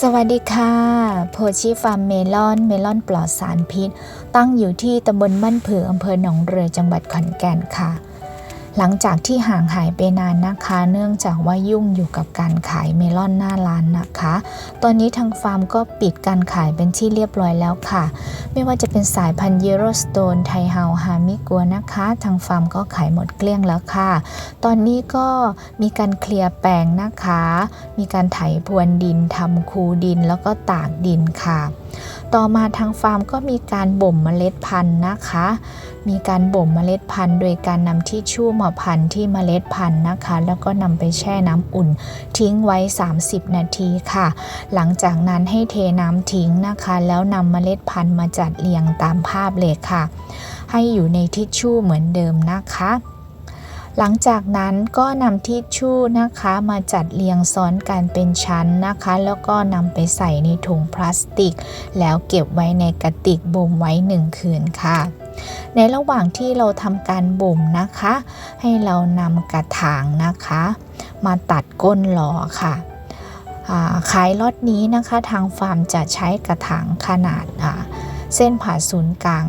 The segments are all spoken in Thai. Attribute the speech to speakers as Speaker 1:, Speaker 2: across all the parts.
Speaker 1: สวัสดีค่ะ โพชิฟาร์มเมลอน เมลอนปลอดสารพิษ ตั้งอยู่ที่ตำบลมั่นผืออำเภอหนองเรือจังหวัดขอนแก่นค่ะ หลังจากที่ห่างหายไปนานนะคะ เนื่องจากว่ายุ่งอยู่กับการขายเมลอนหน้าร้านนะคะ ตอนนี้ทางฟาร์มก็ปิดการขายเป็นที่เรียบร้อยแล้วค่ะ ไม่ว่าจะเป็นสายพันธุ์เยโรสโตนไทเฮาฮามิกัวนะคะ ทางฟาร์มก็ขายหมดเกลี้ยงแล้วค่ะ ตอนนี้ก็มีการเคลียร์แปลงนะคะ มีการไถพรวนดินทำคูดินแล้วก็ตากดินค่ะ ต่อมาทางฟาร์มก็มีการบ่มเมล็ดพันธุ์นะคะ มีการบ่มเมล็ดพันธุ์ โดยการนำที่ชู่มาพันที่เมล็ดพันธุ์นะคะ แล้วก็นำไปแช่น้ำอุ่น ทิ้งไว้ 30 นาทีค่ะ หลังจากนั้นให้เทน้ำทิ้งนะคะ แล้วนำเมล็ดพันธุ์มาจัดเรียงตามภาพเลยค่ะ ให้อยู่ในทิชชู่เหมือนเดิมนะคะ หลังจากนั้นก็นำทิชชู่นะคะมาจัดเรียงซ้อนกันเป็นชั้นนะคะ แล้วก็นำไปใส่ในถุงพลาสติก แล้วเก็บไว้ในกระติกบ่มไว้หนึ่งคืนค่ะ ในระหว่างที่เราทำการบ่มนะคะ ให้เรานำกระถางนะคะ มาตัดก้นหลอค่ะาขายล็อตนี้นะคะทางฟาร์มจะใช้กระถางขนาดเส้นผ่าศูนย์กลาง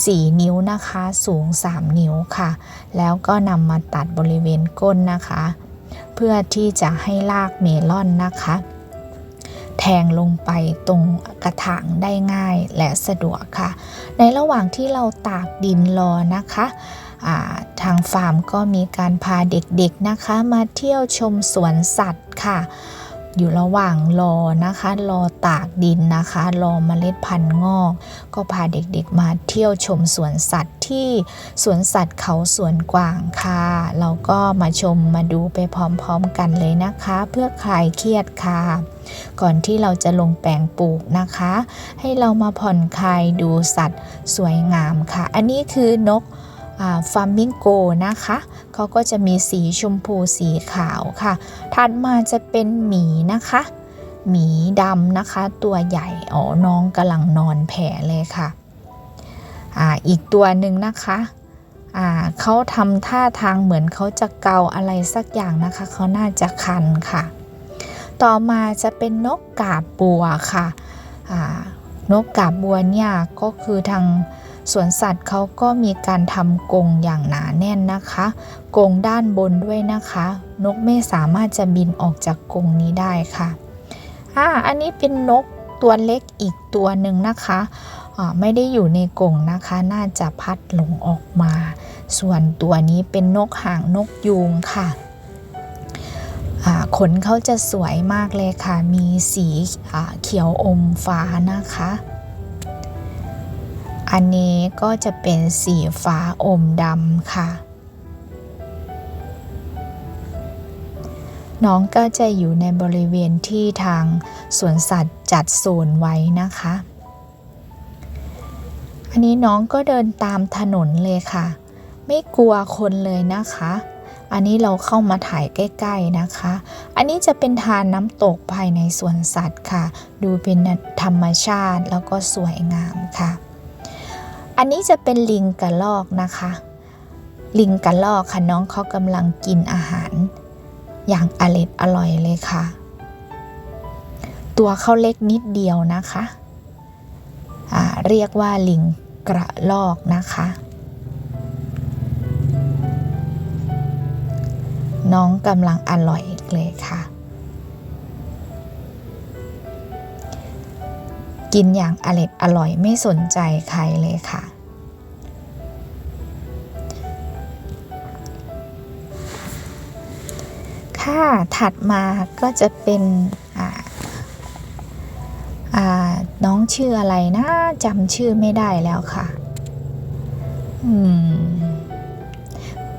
Speaker 1: 4 นิ้วนะคะสูง 3 นิ้วค่ะ แล้วก็นำมาตัดบริเวณก้นนะคะ เพื่อที่จะให้ลากเมลอนนะคะ แทงลงไปตรงกระถางได้ง่ายและสะดวกค่ะ ในระหว่างที่เราตากดินรอนะคะาทางฟาร์มก็มีการพาเด็กๆนะคะ มาเที่ยวชมสวนสัตว์ค่ะ อยู่ระหว่างรอนะคะ รอตากดินนะคะ รอเมล็ดพันธุ์งอก ก็พาเด็กๆมาเที่ยวชมสวนสัตว์ที่สวนสัตว์เขาสวนกวางค่ะ เราก็มาชมมาดูไปพร้อมๆกันเลยนะคะ เพื่อคลายเครียดค่ะ ก่อนที่เราจะลงแปลงปลูกนะคะ ให้เรามาผ่อนคลายดูสัตว์สวยงามค่ะ อันนี้คือนก ฟามิงโกนะคะเขาก็จะมีสีชมพูสีขาวค่ะ ถัดมาจะเป็นหมีนะคะหมีดำนะคะ ตัวใหญ่อ๋อน้องกำลังนอนแผ่เลยค่ะอ่าอีกตัวหนึ่งนะคะอ่าเขาทำท่าทางเหมือนเขาจะเกาอะไรสักอย่างนะคะเขาน่าจะคันค่ะ ต่อมาจะเป็นนกกาบบัวค่ะอ่านกกาบบัวเนี่ยก็คือทาง สวนสัตว์เขาก็มีการทำกรงอย่างหนาแน่นนะคะกรงด้านบนด้วยนะคะ นกไม่สามารถจะบินออกจากกรงนี้ได้ค่ะอ่าอันนี้เป็นนกตัวเล็กอีกตัวหนึ่งนะคะอ่าไม่ได้อยู่ในกรงนะคะ น่าจะพัดหลงออกมา ส่วนตัวนี้เป็นนกหางนกยูงค่ะขนเขาจะสวยมากเลยค่ะ มีสีเขียวอมฟ้านะคะ อันนี้ก็จะเป็นสีฟ้าอมดำค่ะ น้องก็จะอยู่ในบริเวณที่ทางสวนสัตว์จัดโซนไว้นะคะ อันนี้น้องก็เดินตามถนนเลยค่ะ ไม่กลัวคนเลยนะคะ อันนี้เราเข้ามาถ่ายใกล้ ๆนะคะ อันนี้จะเป็นทานน้ำตกภายในสวนสัตว์ค่ะ ดูเป็นธรรมชาติแล้วก็สวยงามค่ะ อันนี้จะเป็นลิงกระลอกนะคะ ลิงกระลอกค่ะน้องเขากำลังกินอาหาร อย่างอร็ดอร่อยเลยค่ะ ตัวเขาเล็กนิดเดียวนะคะะเรียกว่าลิงกระลอกนะคะ น้องกำลังอร่อยเลยค่ะ กินอย่างอร็ดอร่อยไม่สนใจใครเลยค่ะ ค่ะ ถัดมาก็จะเป็นน้องชื่ออะไรนะจำชื่อไม่ได้แล้วค่ะ อืม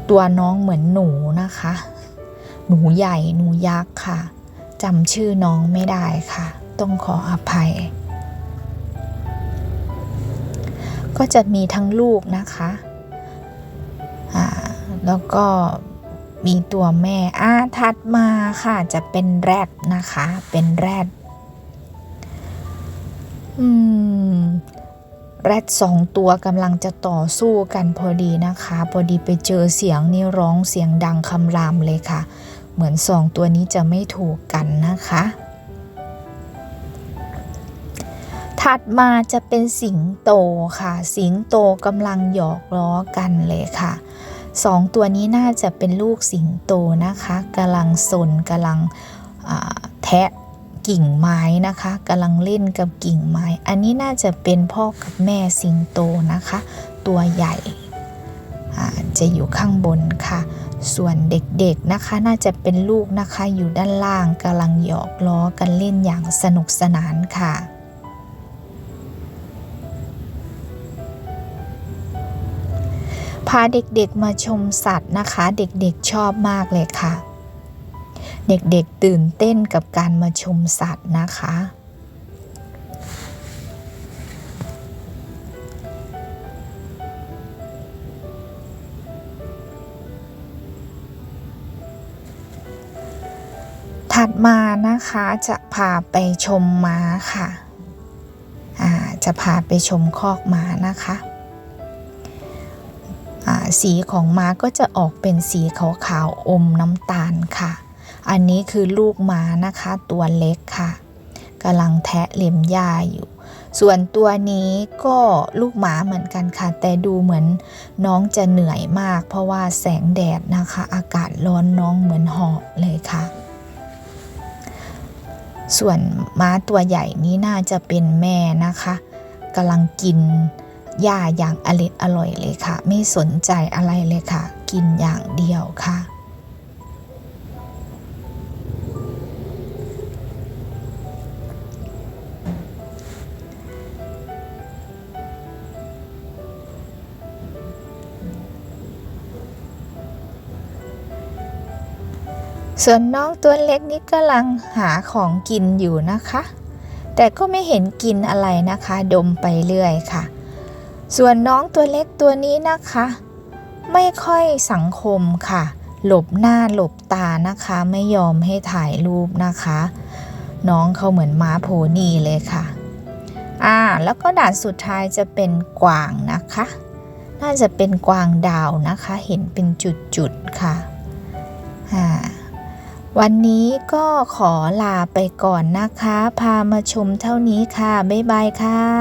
Speaker 1: ตัวน้องเหมือนหนูนะคะ หนูใหญ่หนูยักษ์ค่ะจำชื่อน้องไม่ได้ค่ะ ต้องขออภัย ก็จะมีทั้งลูกนะคะแล้วก็มีตัวแม่อ่าถัดมาค่ะจะเป็นแรดนะคะ เป็นแรดอืมแรดสองตัวกำลังจะต่อสู้กันพอดีนะคะ พอดีไปเจอเสียงนี่ร้องเสียงดังคำรามเลยค่ะ เหมือนสองตัวนี้จะไม่ถูกกันนะคะ ถัดมาจะเป็นสิงโตค่ะ สิงโตกำลังหยอกล้อกันเลยค่ะสองตัวนี้น่าจะเป็นลูกสิงโตนะคะกำลังสนกำลังแทะกิ่งไม้นะคะกำลังเล่นกับกิ่งไม้ อันนี้น่าจะเป็นพ่อกับแม่สิงโตนะคะ ตัวใหญ่จะอยู่ข้างบนค่ะ ส่วนเด็กๆนะคะน่าจะเป็นลูกนะคะอยู่ด้านล่างกำลังหยอกล้อกันเล่นอย่างสนุกสนานค่ะาเด็กๆมาชมสัตว์นะคะ เด็กๆชอบมากเลยค่ะ เด็กๆตื่นเต้นกับการมาชมสัตว์นะคะ ถัดมานะคะจะพาไปชมม้าค่ะ จะพาไปชมคอกม้านะคะ สีของม้าก็จะออกเป็นสีขาวๆอมน้ำตาลค่ะ อันนี้คือลูกม้านะคะตัวเล็กค่ะกำลังแทะเล็มหญ้าอยู่ ส่วนตัวนี้ก็ลูกหมาเหมือนกันค่ะ แต่ดูเหมือนน้องจะเหนื่อยมาก เพราะว่าแสงแดดนะคะ อากาศร้อนน้องเหมือนหอบเลยค่ะ ส่วนม้าตัวใหญ่นี้น่าจะเป็นแม่นะคะกำลังกิน หญ้าอย่างอร็ดอร่อยเลยค่ะ ไม่สนใจอะไรเลยค่ะ กินอย่างเดียวค่ะ ส่วนน้องตัวเล็กนี่กำลังหาของกินอยู่นะคะ แต่ก็ไม่เห็นกินอะไรนะคะ ดมไปเรื่อยค่ะ ส่วนน้องตัวเล็กตัวนี้นะคะ ไม่ค่อยสังคมค่ะ หลบหน้าหลบตานะคะ ไม่ยอมให้ถ่ายรูปนะคะ น้องเขาเหมือนม้าโพนี่เลยค่ะอ่าแล้วก็ด่านสุดท้ายจะเป็นกวางนะคะ น่าจะเป็นกวางดาวนะคะ เห็นเป็นจุดๆค่ะอ่าวันนี้ก็ขอลาไปก่อนนะคะ พามาชมเท่านี้ค่ะ บ๊ายบายค่ะ